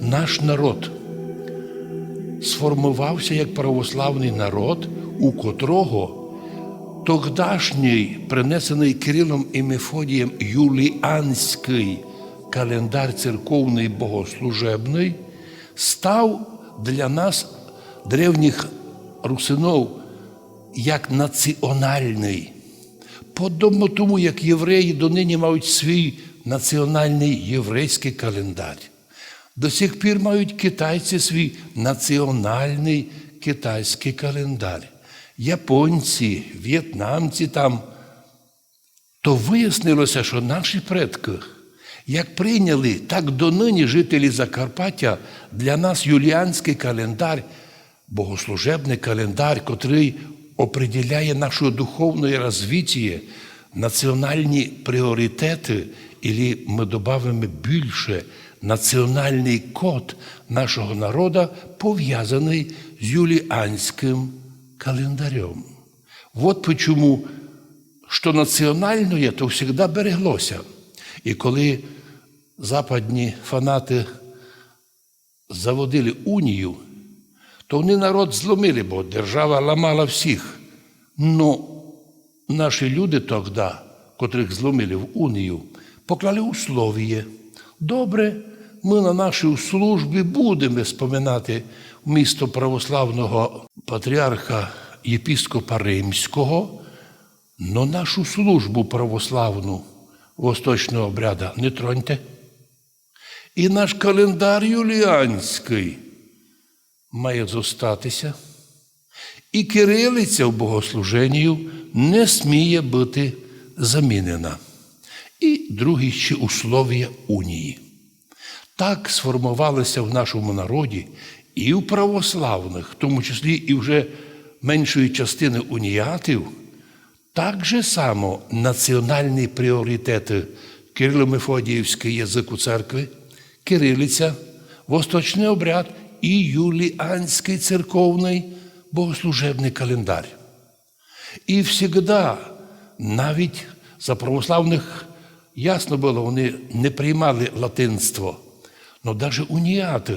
Наш народ сформувався як православний народ, у котрого тогдашній, принесений Кирилом і Мефодієм юліанський календар церковний богослужебний, став для нас, древніх русинов, як національний. Подобно тому, як євреї донині мають свій національний єврейський календар. До сих пір мають китайці свій національний китайський календар. Японці, в'єтнамці там. То вияснилося, що наші предки, як прийняли, так донині жителі Закарпаття для нас юліанський календар, богослужебний календар, котрий определяє наше духовне розвиття, національні пріоритети, і ми додамо більше національний код нашого народу, пов'язаний з юліанським календарем. Вот почему, що національне, то завжди береглося. І коли западні фанати заводили унію, то вони народ зломили, бо держава ламала всіх. Но наші люди тоді, котрих зломили в унію, поклали условіє. Добре, ми на нашій службі будемо споминати місто православного патріарха єпіскопа Римського, но нашу службу православну восточного обряда не троньте. І наш календар юліанський має зостатися. І кирилиця в богослуженні не сміє бути замінена. І другі ще условия унії. Так сформувалися в нашому народі і в православних, в тому числі і вже меншої частини уніатів, так же само національні пріоритети Кирило-Мефодіївський язик у церкви, кирилиця, восточний обряд і юліанський церковний богослужебний календар. І завжди, навіть за православних, ясно було, вони не приймали латинство. Но навіть уніати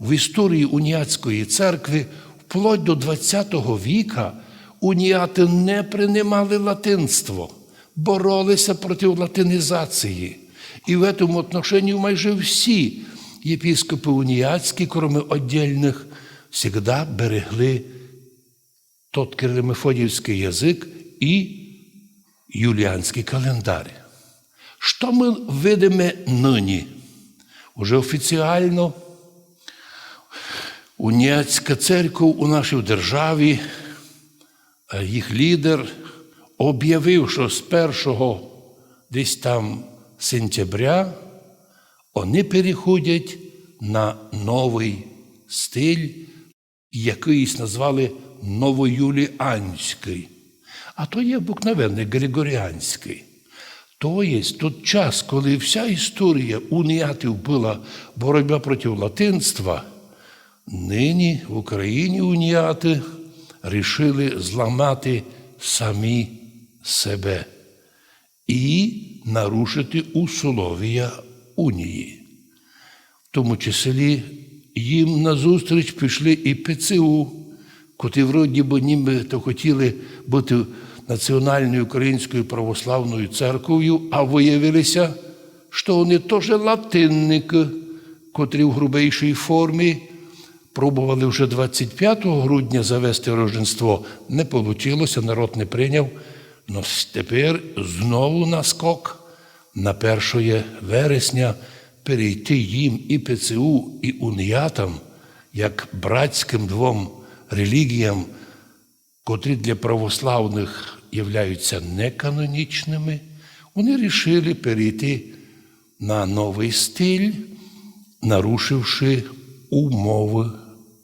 в історії уніатської церкви вплоть до ХХ віка уніати не приймали латинство, боролися проти латинізації. І в цьому отношенні майже всі єпіскопи уніатські, крім віддільних, завжди берегли тот кирило-мефодіївський язик і юліанський календар. Що ми видимо нині? Уже офіціально уніатська церква у нашій державі, їх лідер об'явив, що з 1 десь там сентября вони переходять на новий стиль, якийсь назвали новоюліанський. А то є обикновенний Григоріанський. То є тот час, коли вся історія уніатів була боротьба проти латинства, нині в Україні уніати рішили зламати самі себе і нарушити условия унії. В тому числі їм назустріч пішли і ПЦУ, котрі вроді би ніби то хотіли бути Національною Українською православною церков'ю, а виявилося, що вони теж латинники, котрі в грубейшій формі пробували вже 25 грудня завести рождество. Не вийшло, народ не прийняв. Но тепер знову наскок на 1 вересня перейти їм і ПЦУ, і уніятам, як братським двом релігіям, котрі для православних являються неканонічними, вони рішили перейти на новий стиль, нарушивши умови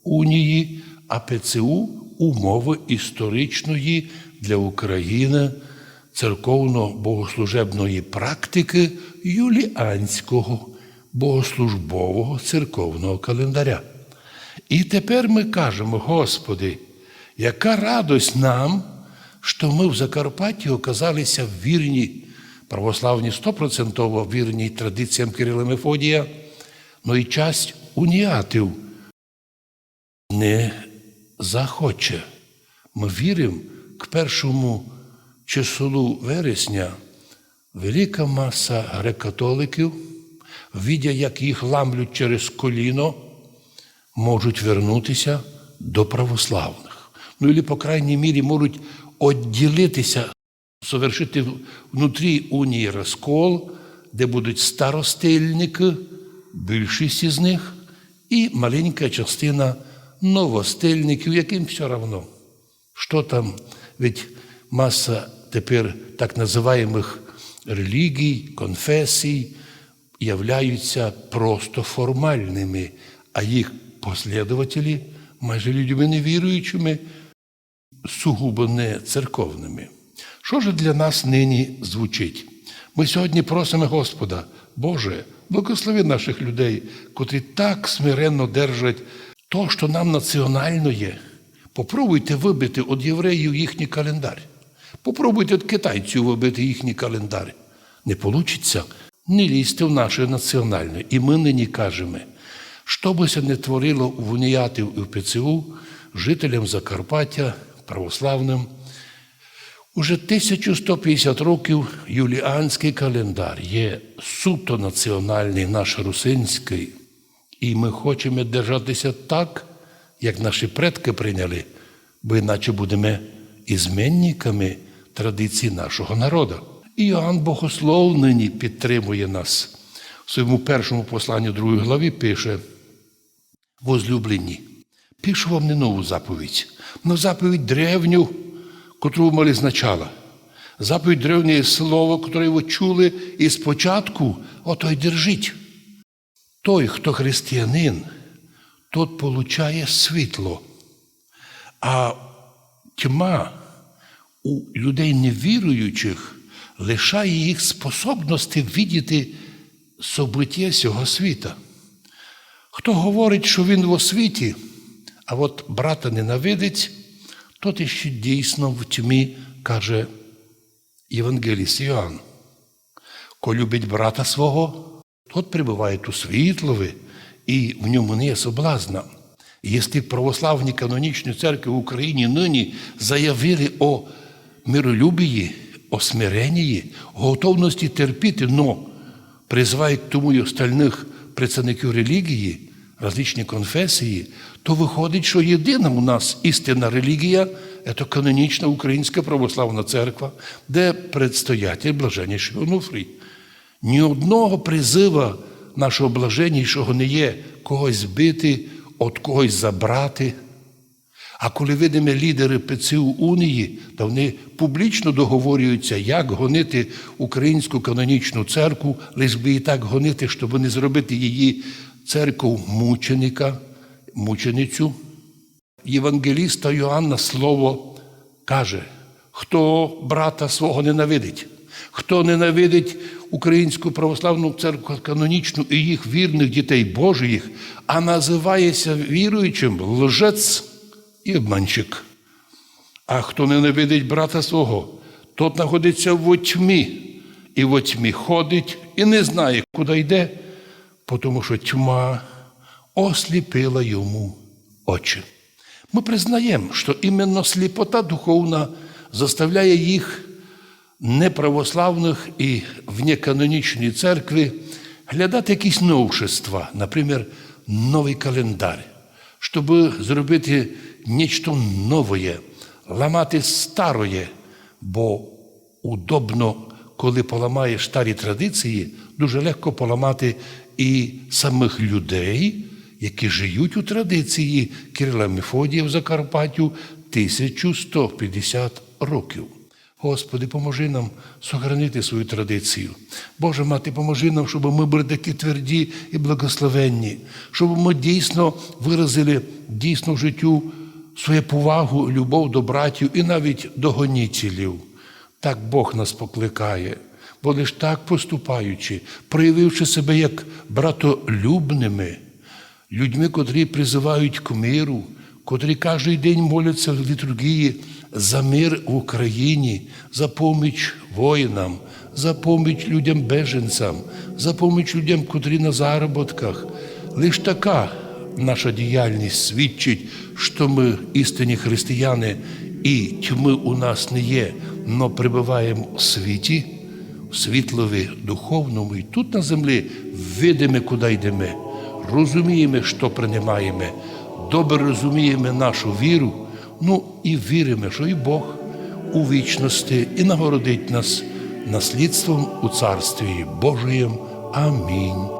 унії, а ПЦУ умови історичної для України церковно-богослужебної практики юліанського богослужбового церковного календаря. І тепер ми кажемо, Господи, яка радость нам, що ми в Закарпатті оказалися в вірні, православні стопроцентово вірні традиціям Кирила Мефодія, ну і часть уніатів не захоче. Ми віримо к першому числу вересня велика маса греко-католиків, видя, як їх ламлють через коліно, можуть вернутися до православних. Ну, і, по крайній мірі, можуть відділитися, совершити внутрі унії розкол, де будуть старостильники, більшість із них, і маленька частина новостильників, яким все одно. Що там, ведь маса тепер так називаємих релігій, конфесій являються просто формальними, а їх послідователі майже людьми невіруючими, сугубо не церковними. Що ж для нас нині звучить? Ми сьогодні просимо Господа, Боже, благослови наших людей, котрі так смиренно держать то, що нам національно є. Попробуйте вибити від євреїв їхній календар. Попробуйте від китайців вибити їхній календар. Не вийде, не лізьте в наше національне. І ми нині кажемо, що би се не творило в уніатів і в ПЦУ, жителям Закарпаття, православним, Уже 1150 років юліанський календар є суто національний наш русинський, і ми хочемо держатися так, як наші предки прийняли, бо іначе будемо ізменниками традицій нашого народу. І Іоанн Богослов нині підтримує нас. В своєму першому посланні другої главі пише: Возлюблені, пишу вам не нову заповідь, но заповідь древню, котру мали значала. Заповідь древнє слово, котре ви чули і спочатку, ото й держіть. Той, хто християнин, тот получає світло, а тьма у людей невіруючих лишає їх способності видіти собиття цього світа. Хто говорить, що він в освіті, а от брата ненавидить, тот іще дійсно в тьмі каже Євангеліст Іоанн. Ко любить брата свого, тот прибуває у світлові, і в ньому не є соблазна. Якщо православні канонічні церкви в Україні нині заявили о миролюбії, о смиренні, готовності терпіти, но призивають тому і остальних представників релігії, различні конфесії, то виходить, що єдина у нас істинна релігія це канонічна Українська православна церква, де предстоятель блаженніший Онуфрій. Ні одного призива нашого блаженнішого не є когось збити, от когось забрати. А коли видимо лідери ПЦУ Унії, то вони публічно договорюються, як гонити українську канонічну церкву, лиш би і так гонити, щоб не зробити її церкву мученика, мученицю. Євангеліста Йоанна Слово каже, хто брата свого ненавидить, хто ненавидить Українську православну церкву канонічну і їх вірних дітей Божих, а називається віруючим лжець і обманщик. А хто ненавидить брата свого, тот знаходиться в тьмі, і в тьмі ходить і не знає, куди йде, тому що тьма осліпила йому очі. Ми признаємо, що іменно сліпота духовна заставляє їх неправославних і внеканонічної церкви глядати якісь новшества, наприклад, новий календар, щоб зробити нечто нове, ламати старое, бо удобно, коли поламаєш старі традиції, дуже легко поламати і самих людей, які живуть у традиції Кирила Мефодія в Закарпаттю 1150 років. Господи, поможи нам сохранити свою традицію. Боже мати, поможи нам, щоб ми були такі тверді і благословенні, щоб ми дійсно виразили дійсно в життю свою повагу, любов до братів і навіть до гонітелів. Так Бог нас покликає, бо лиш так поступаючи, проявивши себе як братолюбними, людьми, котрі призивають к миру, котрі кожен день моляться в літургії за мир в Україні, за поміч воїнам, за поміч людям беженцям, за поміч людям, котрі на заробітках, Лиш така наша діяльність свідчить, що ми істинні християни, і тьми у нас не є, но прибуваємо у світі, в світлові духовному, і тут на землі видимо, куди йдемо, розуміємо, що приймаємо, добре розуміємо нашу віру, ну і віримо, що і Бог у вічності і нагородить нас наслідством у Царстві Божієм. Амінь.